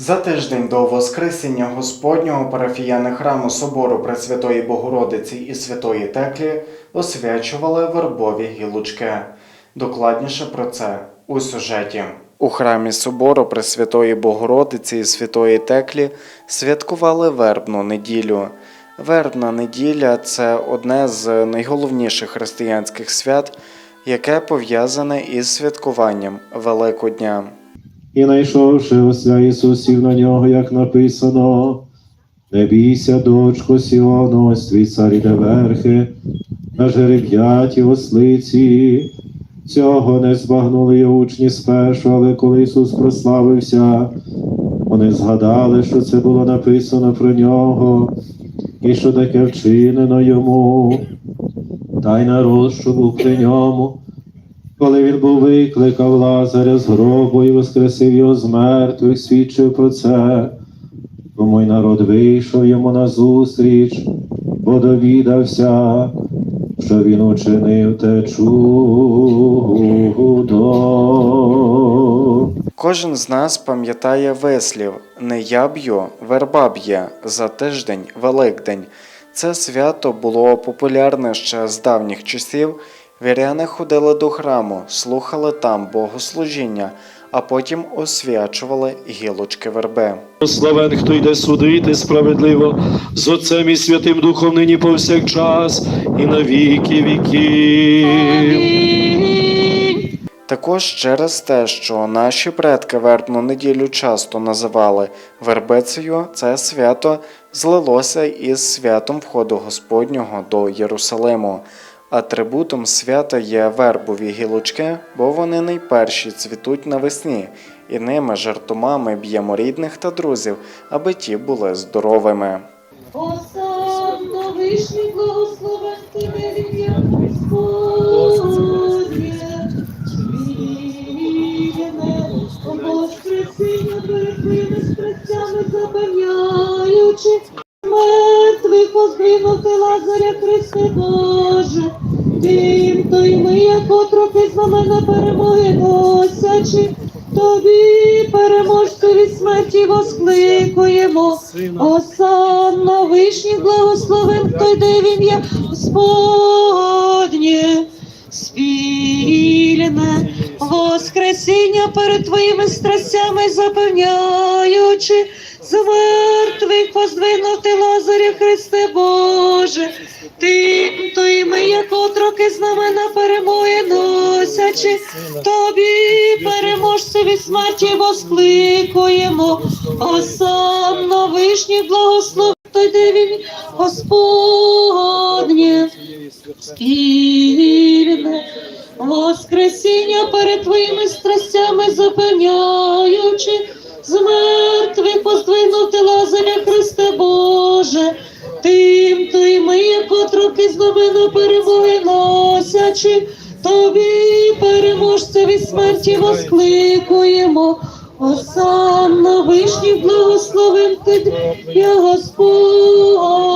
За тиждень до Воскресіння Господнього парафіяни храму Собору Пресвятої Богородиці і Святої Теклі освячували вербові гілочки. Докладніше про це у сюжеті. У храмі Собору Пресвятої Богородиці і Святої Теклі святкували вербну неділю. Вербна неділя це одне з найголовніших християнських свят, яке пов'язане із святкуванням Великодня. І найшовши осля Ісусів на нього, як написано, не бійся, дочко Сіону, ось твій цар іде верхи, на жереб'яті ослиці. Цього не збагнули й учні спершу, але коли Ісус прославився, вони згадали, що це було написано про нього, і що таке вчинено йому, та й народ, що був при ньому. Коли він був викликав Лазаря з гробу і воскресив його з мертвих, свідчив про це. Тому й народ вийшов йому назустріч, бо довідався, що він учинив те чудо. Кожен з нас пам'ятає вислів не я б'ю, верба б'є за тиждень, Великдень. Це свято було популярне ще з давніх часів. Віряни ходили до храму, слухали там богослужіння, а потім освячували гілочки верби. Славен, хто йде судити справедливо, з Отцем і Святим Духом нині повсякчас і на віки віків. Також через те, що наші предки вербну неділю часто називали вербицею, це свято злилося із святом входу Господнього до Єрусалиму. Атрибутом свята є вербові гілочки, бо вони найперші цвітуть навесні, і ними жартомами б'ємо рідних та друзів, аби ті були здоровими. Осанна вишні мертвих воздвинути Лазаря Христе Боже. Тим, то й ми, як отроки знамена перемоги носячи, Тобі переможцю від смерті воскликуємо. Осанна вишні благословен, хто йде в ім'я Господнє. Спільне воскресіння перед твоїми страстями запевняючи, з мертвих поздвинути Лазаря Христе Боже. Тим, то і ми, як отроки знамена перемоги носячи, тобі переможця від смерті воскликуємо, Осанна вишні благослови, той де він Господнє, спільне воскресіння перед твоїми страстями тим, то і ми, як отроки знамена перемоги носячи, тобі переможця від смерті воскликуємо. Осанна вишні благословен ти, я Господнє,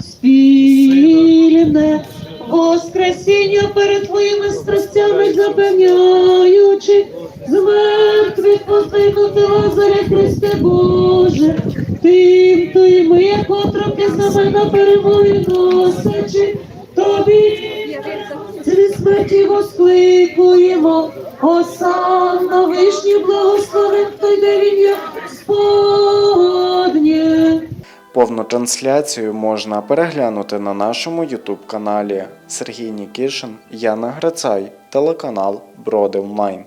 спільне воскресіння перед твоїми страстями запевняючи, з мертвих поздвинути Лазаря Христе Боже, тим, то і ми, як отроки перемоги носячи, тобі від смерті воскликуємо, Осанна вишні благословен, хто йде в ім'я Господнє. Повну трансляцію можна переглянути на нашому YouTube каналі Сергій Нікішин, Яна Грицай, телеканал Броди Онлайн.